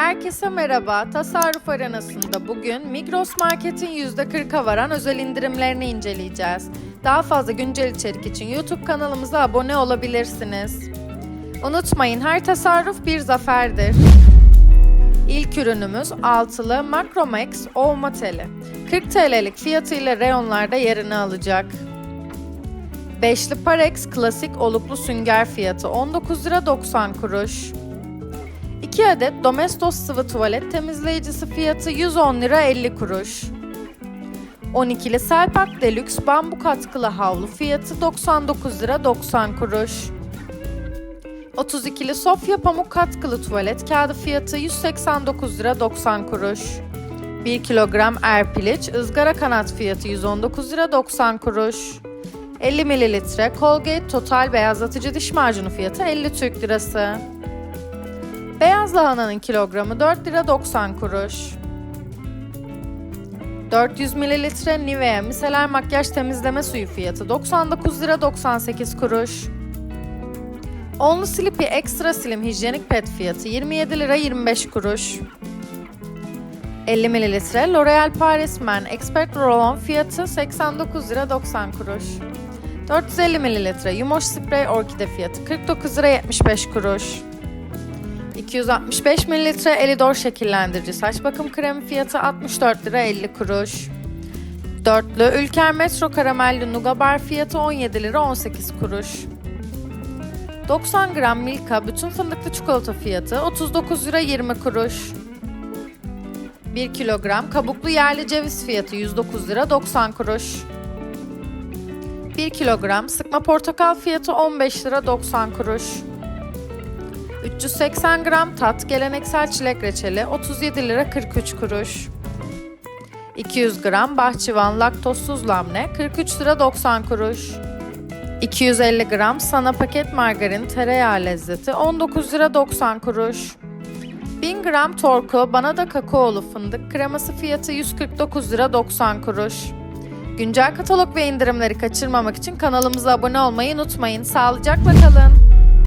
Herkese merhaba. Tasarruf arenasında bugün Migros Market'in %40'a varan özel indirimlerini inceleyeceğiz. Daha fazla güncel içerik için YouTube kanalımıza abone olabilirsiniz. Unutmayın her tasarruf bir zaferdir. İlk ürünümüz altılı Macromax Ovma Teli. 40 TL'lik fiyatıyla reyonlarda yerini alacak. Beşli Parex klasik oluklu sünger fiyatı 19 lira 90 kuruş. 2 adet Domestos sıvı tuvalet temizleyicisi fiyatı 110 lira 50 kuruş. 12'li Selpak Deluxe bambu katkılı havlu fiyatı 99 lira 90 kuruş. 32'li Sofya pamuk katkılı tuvalet kağıdı fiyatı 189 lira 90 kuruş. 1 kilogram erpiliç ızgara kanat fiyatı 119 lira 90 kuruş. 50 mililitre Colgate Total beyazlatıcı diş macunu fiyatı 50 Türk lirası. Beyaz lahananın kilogramı 4 lira 90 kuruş. 400 mililitre Nivea miseler makyaj temizleme suyu fiyatı 99 lira 98 kuruş. Onlu Slippy Extra Slim hijyenik pet fiyatı 27 lira 25 kuruş. 50 mililitre L'Oreal Paris Men Expert Roll-On fiyatı 89 lira 90 kuruş. 450 mililitre Yumoş Sprey Orkide fiyatı 49 lira 75 kuruş. 265 mililitre Elidor şekillendirici saç bakım kremi fiyatı 64 lira 50 kuruş. Dörtlü Ülker Metro Karamelli Nuga Bar fiyatı 17 lira 18 kuruş. 90 gram Milka bütün fındıklı çikolata fiyatı 39 lira 20 kuruş. 1 kilogram kabuklu yerli ceviz fiyatı 109 lira 90 kuruş. 1 kilogram sıkma portakal fiyatı 15 lira 90 kuruş. 380 gram tat geleneksel çilek reçeli 37 lira 43 kuruş. 200 gram bahçıvan laktozsuz lamne 43 lira 90 kuruş. 250 gram sana paket margarin tereyağı lezzeti 19 lira 90 kuruş. 1000 gram torku bana da kakaolu fındık kreması fiyatı 149 lira 90 kuruş. Güncel katalog ve indirimleri kaçırmamak için kanalımıza abone olmayı unutmayın. Sağlıcakla kalın.